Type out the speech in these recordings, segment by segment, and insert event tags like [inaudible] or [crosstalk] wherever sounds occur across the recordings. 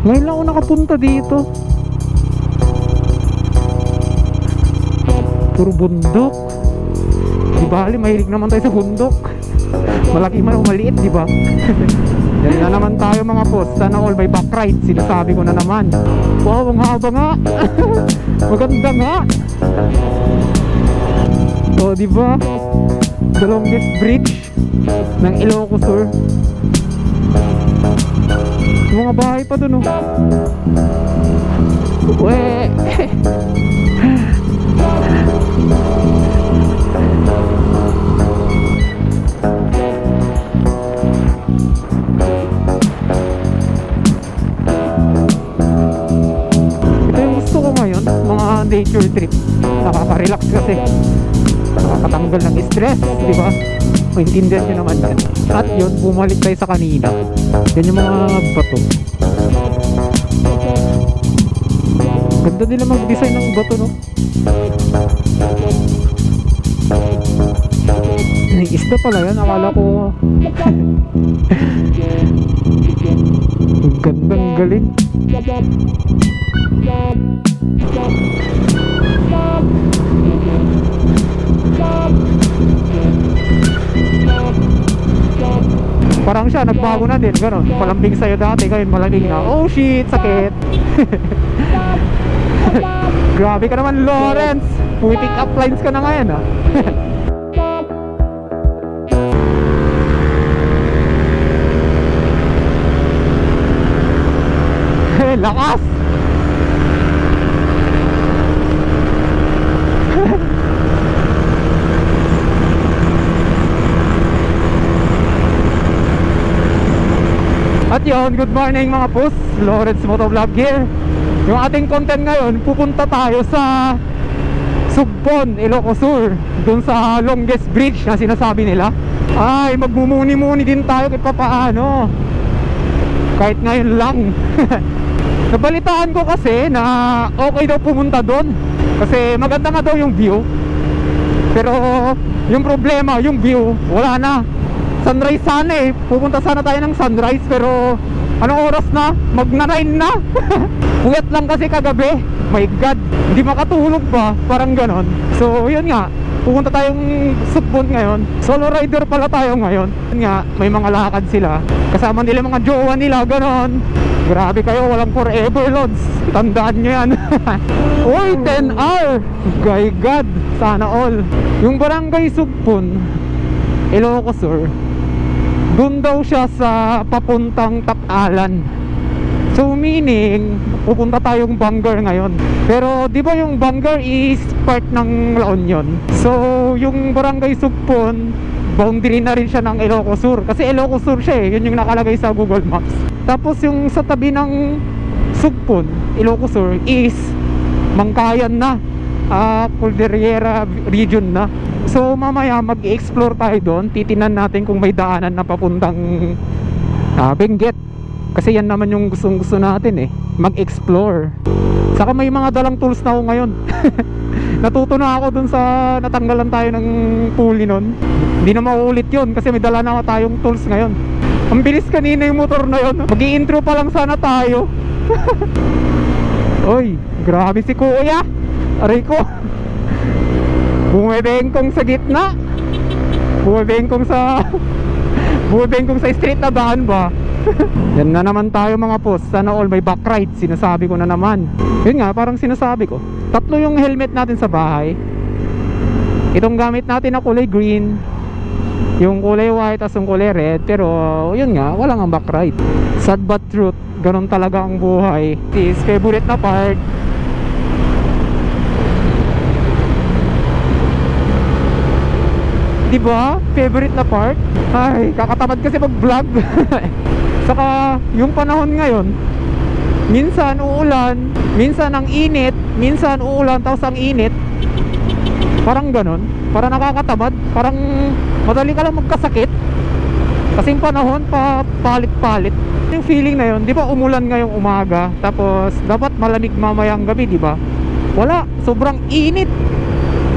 Ngayon lang ako nakapunta dito. Puro bundok. Di bali, mahilig naman tayo sa bundok. Malaki man o maliit, di ba? [laughs] Yan na naman tayo mga boss. Sana all may back ride. Sinasabi ko na naman. Wow, ang haba nga. [laughs] Maganda nga. O, di ba? The longest bridge ng Ilocos Sur. Mga bahay pa dun, oh. Uwe. Ito yung gusto ko ngayon, mga nature trip. Nakaka-relax kasi. Nakakatanggal ng stress, di ba? Maintindihan nyo naman yan. At yun, bumalik tayo sa kanina. Yan yung mga bato. Ganda nila mag-design ng bato, no? Yung isda pala yan, akala ko... Ang [laughs] Gandang galing. Parang siya, nagbago na din, gano'n. Malambing sa'yo dati, ngayon malambing na. Oh shit, sakit. [laughs] Grabe ka naman, Lawrence. Puiting up lines ka na ngayon, ah. [laughs] Lakas! At yun, good morning mga pus Lawrence Motovlog here. Yung ating content ngayon, pupunta tayo sa Sugbon, Ilocos Sur Doon sa longest bridge na sinasabi nila. Ay, magmumuni-muni din tayo kahit papaano Kahit ngayon lang. [laughs] Nabalitaan ko kasi na okay daw pumunta doon Kasi maganda nga daw yung view. Pero yung problema, yung view, wala na sunrise sana eh. Pupunta sana tayo ng sunrise pero anong oras na? Magna 9 na. [laughs] Puyat lang kasi kagabi. My God, hindi makatulog pa. Parang ganon. So, yun nga. Pupunta tayong Subbon ngayon. Solo rider pala tayo ngayon. Yun nga, may mga lakad sila. Kasama nila mga jowa nila, ganon. Grabe kayo, walang forever loads. Tandaan nyo yan. [laughs] Uy, 10 hour. My God, sana all. Yung barangay Sugpon, Ilocos Sur, doon daw siya sa papuntang Tapalan. So meaning, pupunta tayong Bangar ngayon. Pero di ba yung Bangar is part ng La Union? So yung Barangay Sugpon, boundary na rin siya ng Ilocos Sur. Kasi Ilocos Sur siya eh, yun yung nakalagay sa Google Maps. Tapos yung sa tabi ng Sugpon, Ilocos Sur is Mangkayan na. Ah, Cordillera region na. So mamaya mag-explore tayo doon. Titinan natin kung may daanan na papuntang uh, Benguet. Kasi yan naman yung gustong gusto natin eh. Mag-explore. Saka may mga dalang tools na ako ngayon. [laughs] Natuto na ako dun sa natanggalan tayo ng pulley nun. Hindi na mauulit yun kasi may dala na ako tayong tools ngayon. Ang bilis kanina yung motor na yun. mag intro pa lang sana tayo. [laughs] Oy, grabe si Kuya. Aray ko. Bumibengkong sa gitna. Bumibengkong sa [laughs] Bumibengkong sa street na daan ba? [laughs] Yan na naman tayo mga post. Sana all may back ride. Sinasabi ko na naman. Yun nga, parang sinasabi ko. Tatlo yung helmet natin sa bahay. Itong gamit natin na kulay green. Yung kulay white at yung kulay red. Pero yun nga, wala nga back ride. Sad but truth. Ganon talaga ang buhay. Is favorite na part. Di ba? Favorite na part? Ay, kakatamad kasi mag-vlog. [laughs] Saka yung panahon ngayon, minsan uulan, minsan ang init, minsan uulan tapos ang init. Parang ganon. Para nakakatamad. Parang madali ka lang magkasakit. Kasing panahon pa palit-palit. Yung feeling na yun, di ba umulan ngayong umaga, tapos dapat malamig mamayang gabi, di ba? Wala, sobrang init.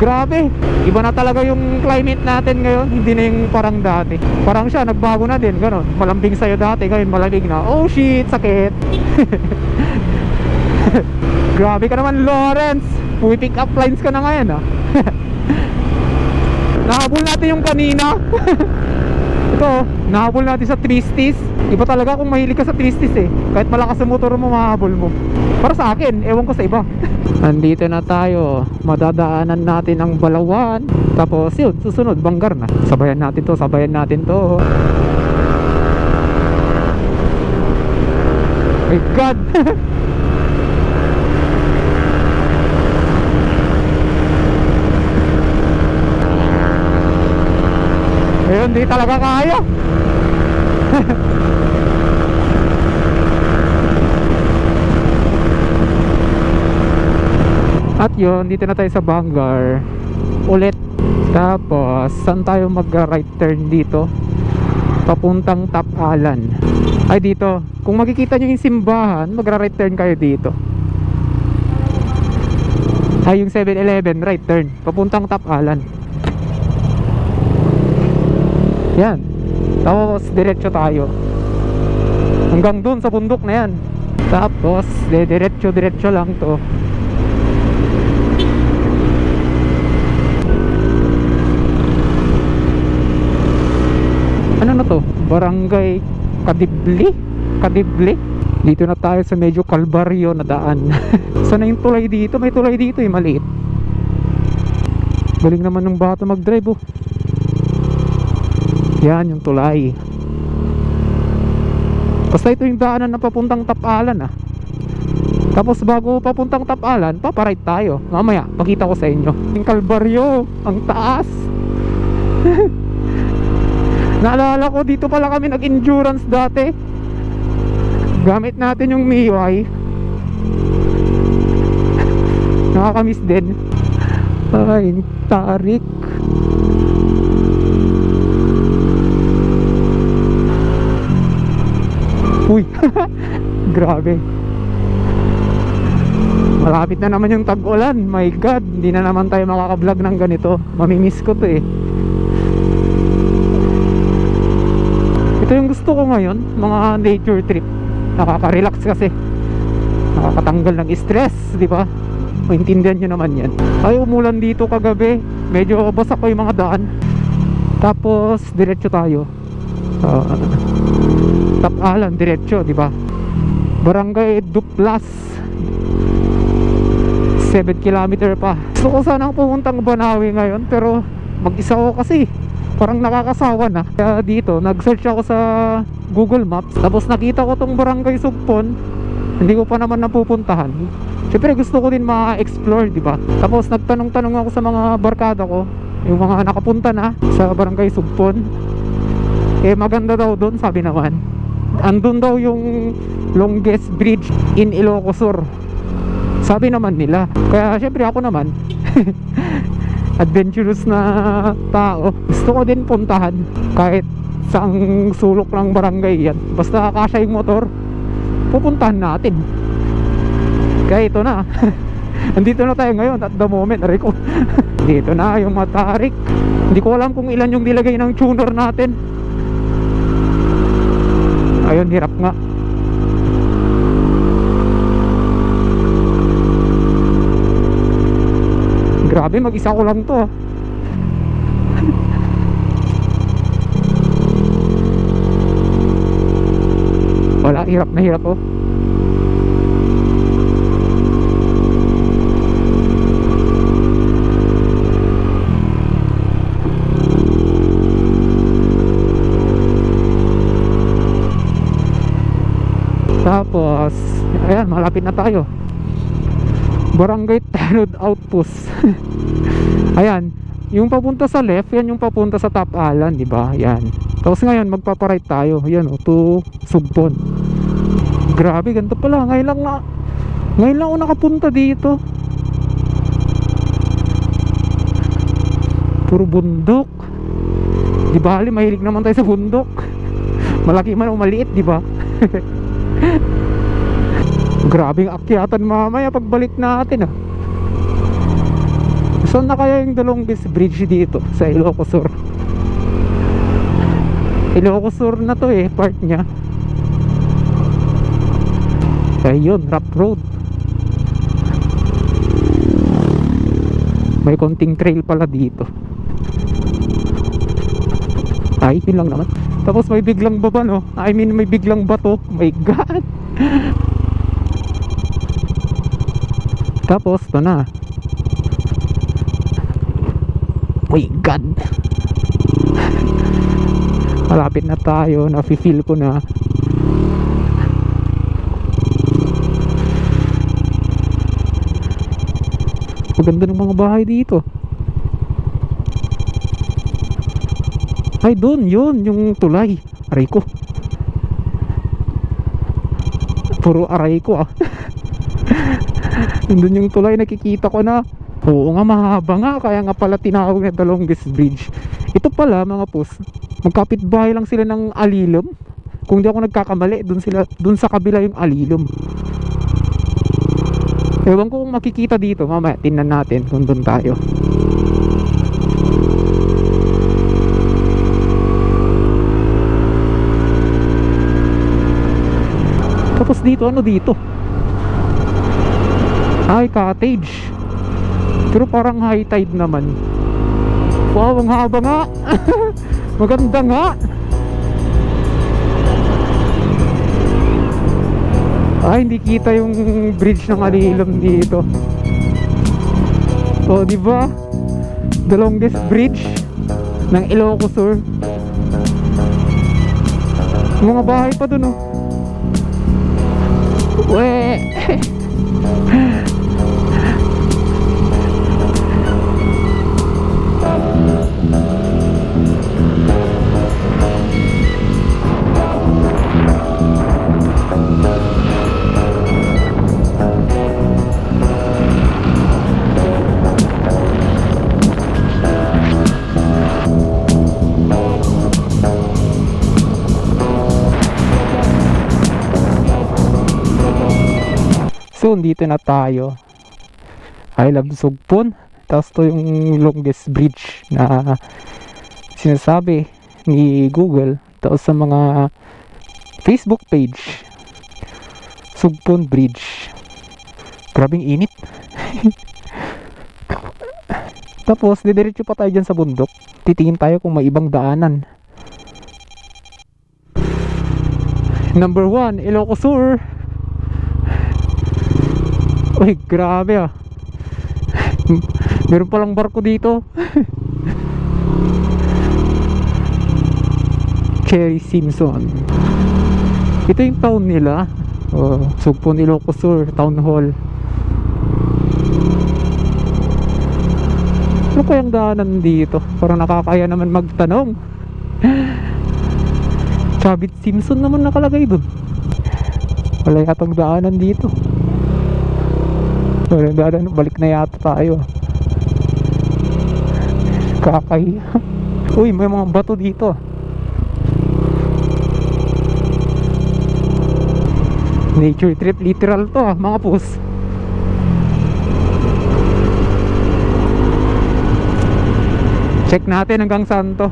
Grabe, iba na talaga yung climate natin ngayon, hindi na yung parang dati. Parang siya, nagbago na din, ganun. Malambing sa'yo dati, ngayon malamig na. Oh shit, sakit. [laughs] Grabe ka naman, Lawrence. Uy, pick up lines ka na ngayon, ah. [laughs] Nahabol natin yung kanina. [laughs] Ito, nahabol natin sa twisties. Iba talaga kung mahilig ka sa twisties eh. Kahit malakas ang motor mo, mahabol mo. Para sa akin, ewan ko sa iba. [laughs] Andito na tayo. Madadaanan natin ang Balawan. Tapos yun, susunod, Banggar na. Sabayan natin to, sabayan natin to. My God! [laughs] Ayun, di talaga kaya. [laughs] At yun, dito na tayo sa Bangar ulit. Tapos, saan tayo mag-right turn dito? Papuntang Top Alan. Ay dito, kung makikita nyo yung simbahan, magra-right turn kayo dito. Ay yung 7-Eleven, right turn. Papuntang Top Alan. Yan. Tapos, diretso tayo. Hanggang dun sa bundok na yan. Tapos, de diretso-diretso lang to. Ano na to? Barangay Kadibli? Kadibli? Dito na tayo sa medyo kalbaryo na daan. [laughs] Sana yung tulay dito? May tulay dito eh, maliit. Galing naman ng bata mag-drive oh. Yan yung tulay. Basta ito yung daanan na papuntang Tapalan ah. Tapos bago papuntang Tapalan, paparide tayo. Mamaya, pakita ko sa inyo. Yung kalbaryo, ang taas. [laughs] Naalala ko dito pala kami nag-endurance dati. Gamit natin yung MIUI. [laughs] Nakakamiss din. Ay, tarik. [laughs] grabe. Malapit na naman yung tag-ulan. My God, hindi na naman tayo makaka-vlog ng ganito. Mamimiss ko to eh. Ito yung gusto ko ngayon, mga nature trip. Nakaka-relax kasi. Nakakatanggal ng stress, di ba? Maintindihan nyo naman yan. Ay, umulan dito kagabi. Medyo basak ko yung mga daan. Tapos, diretso tayo. Uh, Tapalan, diretso, di ba? Barangay Duplas. 7 kilometer pa. Gusto ko sanang pumuntang Banawi ngayon, pero mag-isa ko kasi. Parang nakakasawa na. Kaya dito nag-search ako sa Google Maps. Tapos nakita ko tong barangay Sugpon. Hindi ko pa naman napupuntahan. Syempre gusto ko din ma-explore di ba? Tapos nagtanong-tanong ako sa mga barkada ko. Yung mga nakapunta na sa barangay Sugpon. Eh maganda daw doon sabi naman andun daw yung longest bridge in Ilocos Sur. Sabi naman nila. Kaya syempre ako naman [laughs] adventurous na tao. Gusto ko din puntahan kahit saang sulok ng barangay yan. Basta kasya yung motor pupuntahan natin. Kaya ito na. [laughs] Andito na tayo ngayon at the moment ko. [laughs] Dito na yung matarik hindi ko alam kung ilan yung nilagay ng tuner natin ayun hirap nga Grabe, mag-isa ko lang to. ah. [laughs] Wala, hirap na hirap oh. Tapos, ayan, malapit na tayo. Barangay [laughs] Tanod Outpost. [laughs] Ayan, yung papunta sa left, yan yung papunta sa Top Alan, di ba? Yan. Tapos ngayon magpaparide tayo, yan o, to Sugpon. Grabe, ganito pala. Ngayon lang na ngayon lang ako nakapunta dito. Puro bundok. Di ba, mahilig naman tayo sa bundok. [laughs] Malaki man o maliit, di ba? Grabing akyatan mamaya pagbalik natin ah. Saan na kaya yung longest bridge dito sa Ilocos Sur? Ilocos Sur na to eh, part niya. Ayun, rough road. May konting trail pala dito. Ay, yun lang naman. Tapos may biglang baba no. I mean, may biglang bato. My God. Tapos, ito na. My God. Malapit na tayo. Nafe-feel ko na. Maganda ng mga bahay dito. Ay, doon, yun, yung tulay. Aray ko. Puro aray ko ah. [laughs] Nandun yung tulay, nakikita ko na. Oo nga, mahaba nga. Kaya nga pala tinawag na the longest bridge. Ito pala, mga pus. Magkapit bahay lang sila ng alilom. Kung di ako nagkakamali, dun, sila, dun sa kabila yung alilom. Ewan ko kung makikita dito. Mamaya, tingnan natin kung dun tayo. Tapos dito, ano dito? Ay, cottage. Pero parang high tide naman. Wow, ang haba nga. [laughs] Maganda nga. Ay, hindi kita yung bridge ng Alilom dito. O, di ba? The longest bridge ng Ilocos Sur. Mga bahay pa dun, oh. 喂。So, dito na tayo. I love Sugpon. Tapos to yung longest bridge na sinasabi ni Google. Tapos sa mga Facebook page. Sugpon Bridge. Grabing init. [laughs] Tapos, didiretso pa tayo dyan sa bundok. Titingin tayo kung may ibang daanan. Number one, Ilocos Sur. Uy, grabe ah. Meron palang barko dito. Cherry Simpson. Ito yung town nila. Oh, Sugpon Ilocos Sur, Town Hall. Ano kayang daanan dito? Parang nakakaya naman magtanong. Chavit Simpson naman nakalagay dun. Wala yatang daanan dito. Wala daanan, balik na yata tayo. Kakahiya. Uy, may mga bato dito. Nature trip literal to ah, mga pus. Check natin hanggang saan to.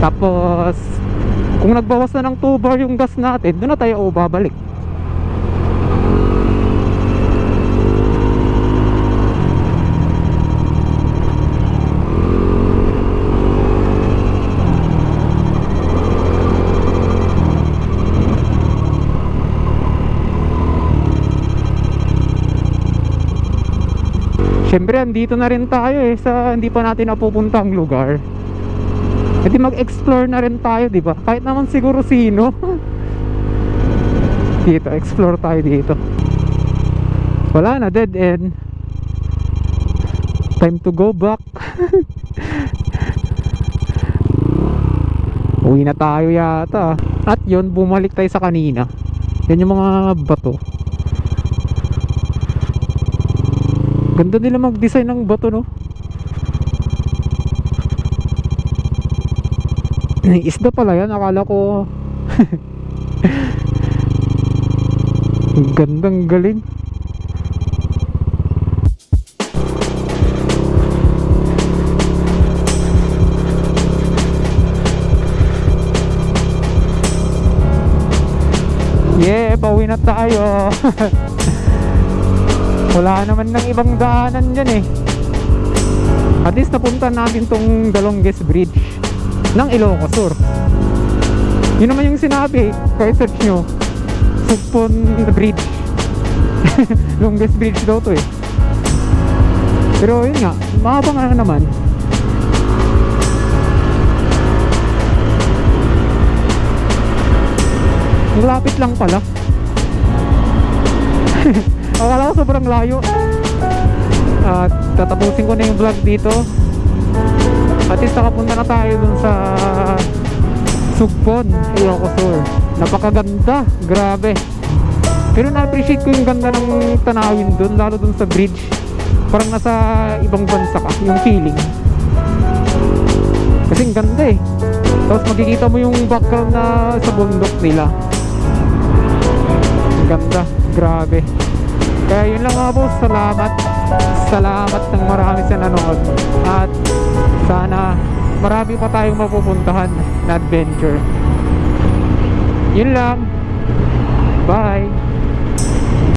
Tapos, kung nagbawas na ng 2 bar yung gas natin, doon na tayo o babalik. Siyempre, andito na rin tayo eh sa hindi pa natin napupuntang lugar. E di mag-explore na rin tayo, di ba? Kahit naman siguro sino. [laughs] dito, explore tayo dito. Wala na, dead end. Time to go back. [laughs] Uwi na tayo yata. At yun, bumalik tayo sa kanina. Yan yung mga bato. Ganda nila mag-design ng bato, no? Isda pala yan. Akala ko... [laughs] Gandang galing. Yeah, pauwi na tayo. [laughs] Wala naman ng ibang daanan dyan eh. At least napunta natin tong the bridge ng Ilocos Sur. Yun naman yung sinabi, kahit search nyo, Sugpon Bridge. [laughs] longest bridge daw to eh. Pero yun nga, mahaba nga naman. Ang lapit lang pala. [laughs] Akala ko sobrang layo. At tatapusin ko na yung vlog dito. At least nakapunta na tayo dun sa Sugpon, Ilocos Sur. Napakaganda, grabe. Pero na-appreciate ko yung ganda ng tanawin dun, lalo dun sa bridge. Parang nasa ibang bansa ka, yung feeling. Kasi ganda eh. Tapos makikita mo yung background na sa bundok nila. Ang ganda, grabe. Kaya yun lang mga boss, salamat. Salamat ng marami sa nanood. At sana marami pa tayong mapupuntahan na adventure. Yun lang. Bye.